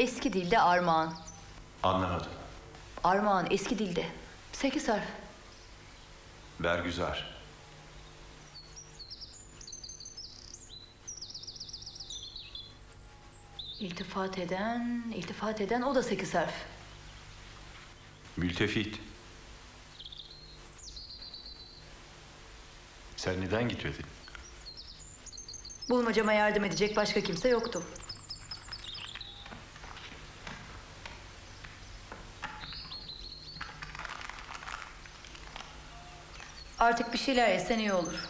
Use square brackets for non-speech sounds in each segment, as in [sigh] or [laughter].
Eski dilde armağan. Anlamadım. Armağan eski dilde. Sekiz harf. Bergüzar. İltifat eden, iltifat eden o da sekiz harf. Mültefit. Sen neden gitmedin? Bulmacama yardım edecek başka kimse yoktu. Artık bir şeyler yesen iyi olur.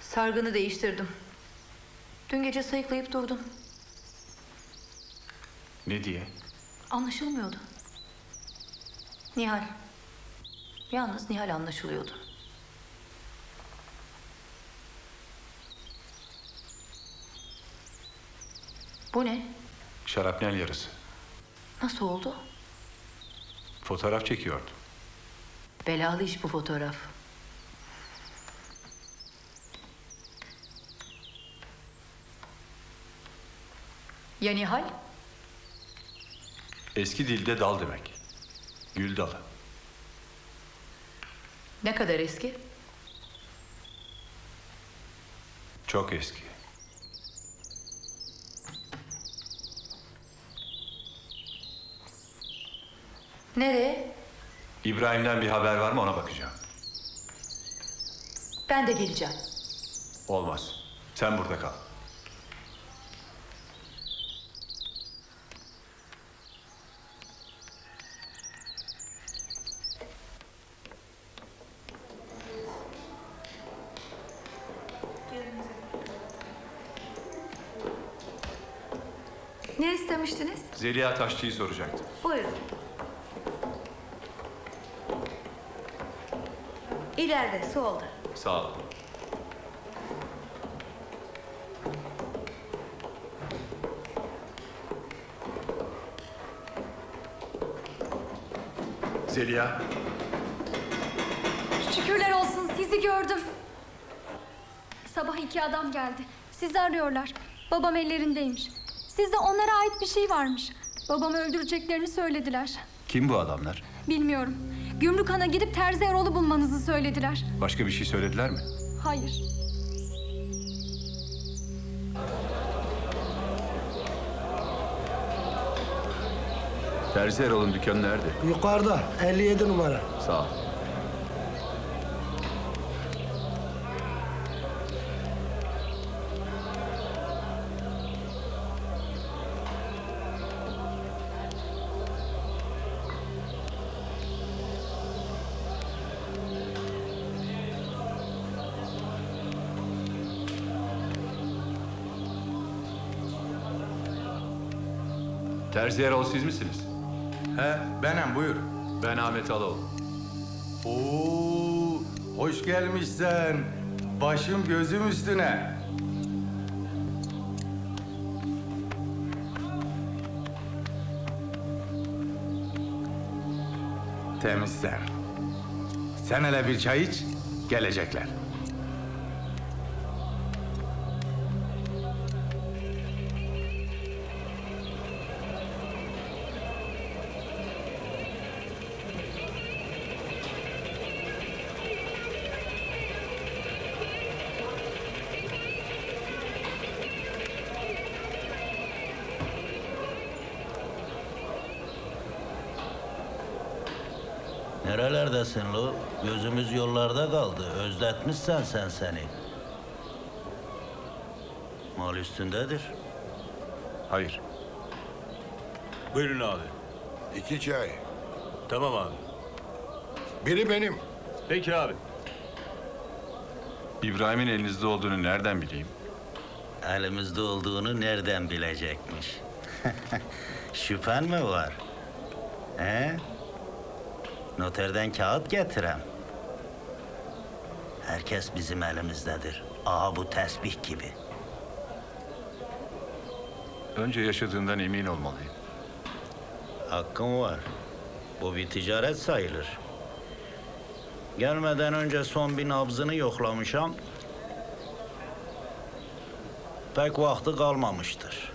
Sargını değiştirdim. Dün gece sayıklayıp durdum. Ne diye? Anlaşılmıyordu. Nihal. Yalnız Nihal anlaşılıyordu. Bu ne? Şarapnel yarısı. Nasıl oldu? Fotoğraf çekiyordu. Belalı iş bu fotoğraf. Ya Nihal? Eski dilde dal demek. Gül dalı. Ne kadar eski? Çok eski. Nereye? İbrahim'den bir haber var mı ona bakacağım. Ben de geleceğim. Olmaz. Sen burada kal. Ne istemiştiniz? Zeliha Taşçı'yı soracaktım. Buyurun. İleride, solda. Sağ ol. Zeliha, Şükürler olsun sizi gördüm. Sabah iki adam geldi. Sizi arıyorlar. Babam ellerindeymiş. Sizde onlara ait bir şey varmış. Babamı öldüreceklerini söylediler. kim bu adamlar? Bilmiyorum. Gümrükhan'a gidip Terzi Erol'u bulmanızı söylediler. Başka bir şey söylediler mi? Hayır. Terzi Erol'un dükkanı nerede? Yukarıda 57 numara. Sağ ol. Terzi Erol siz misiniz? He, benim buyur. Ben Ahmet Aloğlu. Oo, hoş gelmişsen. Başım gözüm üstüne. Temizler. Sen hele bir çay iç, gelecekler. Nerelerdesin lo? Gözümüz yollarda kaldı. Özletmişsen sen seni. Mal üstündedir. Hayır. Buyurun abi. İki çay. Tamam abi. Biri benim. Peki abi. İbrahim'in elinizde olduğunu nereden bileyim? Elimizde olduğunu nereden bilecekmiş? [laughs] Şüphen mi var? He? Noterden kağıt getirem. Herkes bizim elimizdedir. Aha bu tesbih gibi. Önce yaşadığından emin olmalıyım. Hakkım var. Bu bir ticaret sayılır. Gelmeden önce son bir nabzını yoklamışam. pek vakti kalmamıştır.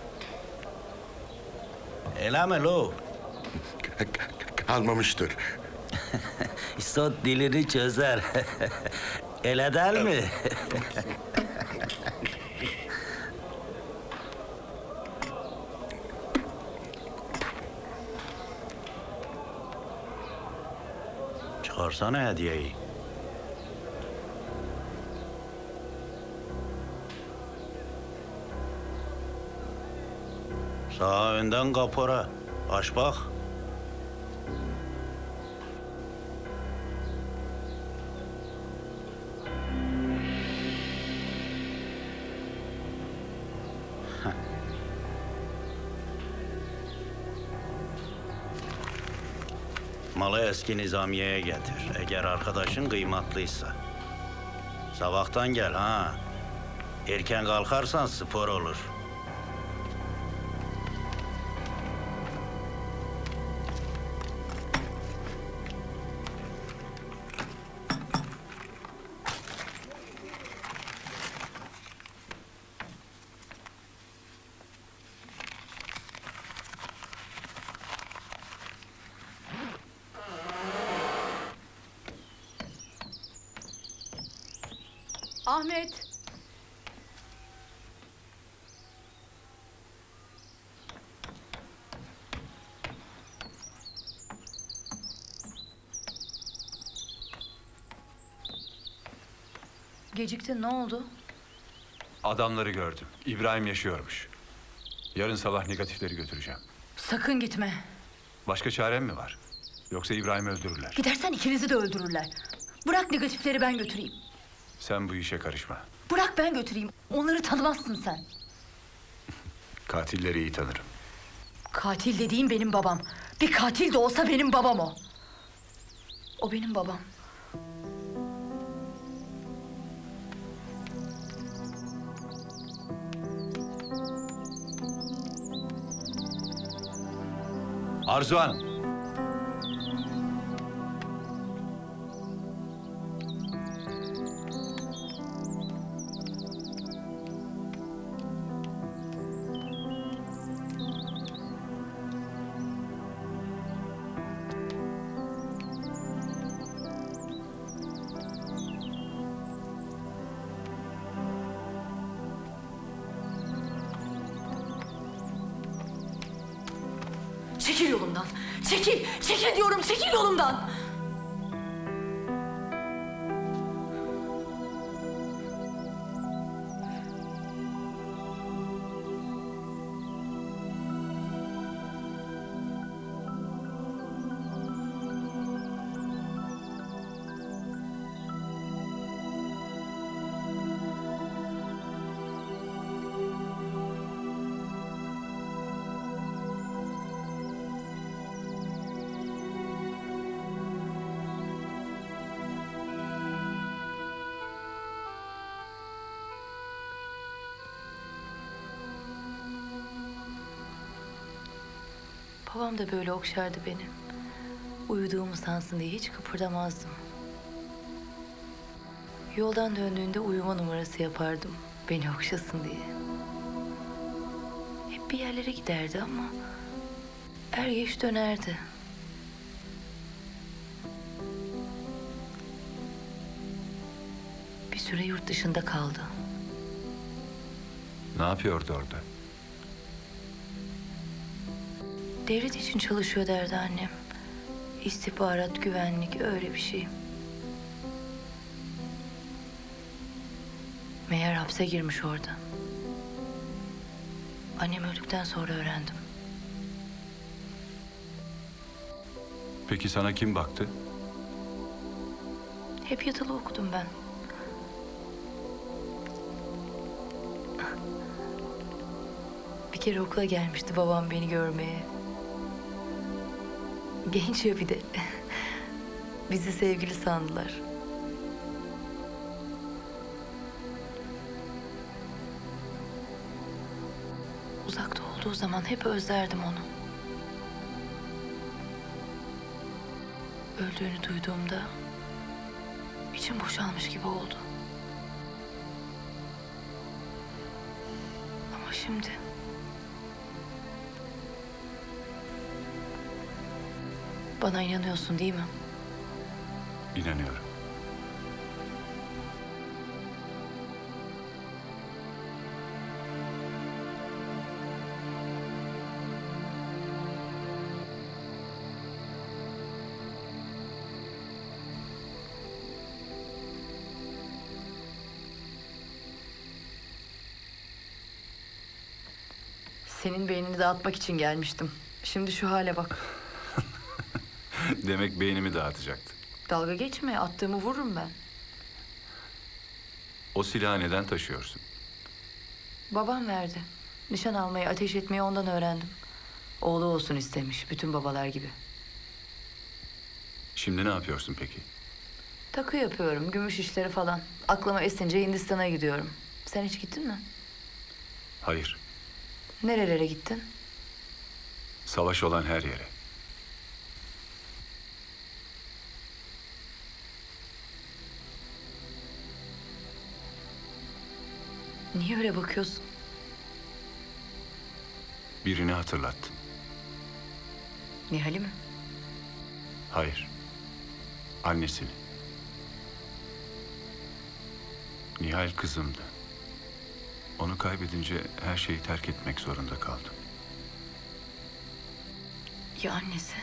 Öyle mi lo? Kalmamıştır. [laughs] İsot dilini çözer. [laughs] Öyle değil mi? [laughs] Çıkarsana hediyeyi. Sağa önden kapora. Aç bak. Eski nizamiyeye getir. Eğer arkadaşın kıymatlıysa. Sabahtan gel ha. Erken kalkarsan spor olur. Ahmet. Geciktin ne oldu? Adamları gördüm. İbrahim yaşıyormuş. Yarın sabah negatifleri götüreceğim. Sakın gitme. Başka çarem mi var? Yoksa İbrahim'i öldürürler. Gidersen ikinizi de öldürürler. Bırak negatifleri ben götüreyim. Sen bu işe karışma. Bırak ben götüreyim. Onları tanımazsın sen. Katilleri iyi tanırım. Katil dediğim benim babam. Bir katil de olsa benim babam o. O benim babam. Arzuhan! Çekil yolumdan. Çekil. Çekil diyorum. Çekil yolumdan. Babam da böyle okşardı beni. Uyuduğumu sansın diye hiç kıpırdamazdım. Yoldan döndüğünde uyuma numarası yapardım. Beni okşasın diye. Hep bir yerlere giderdi ama er geç dönerdi. Bir süre yurt dışında kaldı. Ne yapıyordu orada? Devlet için çalışıyor derdi annem. İstihbarat, güvenlik öyle bir şey. Meğer hapse girmiş orada. Annem öldükten sonra öğrendim. Peki sana kim baktı? Hep yatılı okudum ben. Bir kere okula gelmişti babam beni görmeye. Genç ya bir de. Bizi sevgili sandılar. Uzakta olduğu zaman hep özlerdim onu. Öldüğünü duyduğumda içim boşalmış gibi oldu. şimdi? Bana inanıyorsun değil mi? İnanıyorum. Senin beynini dağıtmak için gelmiştim. Şimdi şu hale bak. [laughs] Demek beynimi dağıtacaktı. Dalga geçme. Attığımı vururum ben. O silahı neden taşıyorsun? Babam verdi. Nişan almayı, ateş etmeyi ondan öğrendim. Oğlu olsun istemiş. Bütün babalar gibi. Şimdi ne yapıyorsun peki? Takı yapıyorum. Gümüş işleri falan. Aklıma esince Hindistan'a gidiyorum. Sen hiç gittin mi? Hayır. Nerelere gittin? Savaş olan her yere. Niye öyle bakıyorsun? Birini hatırlattın. Nihal'i mi? Hayır. Annesini. Nihal kızımdı. Onu kaybedince her şeyi terk etmek zorunda kaldım. Ya annesi?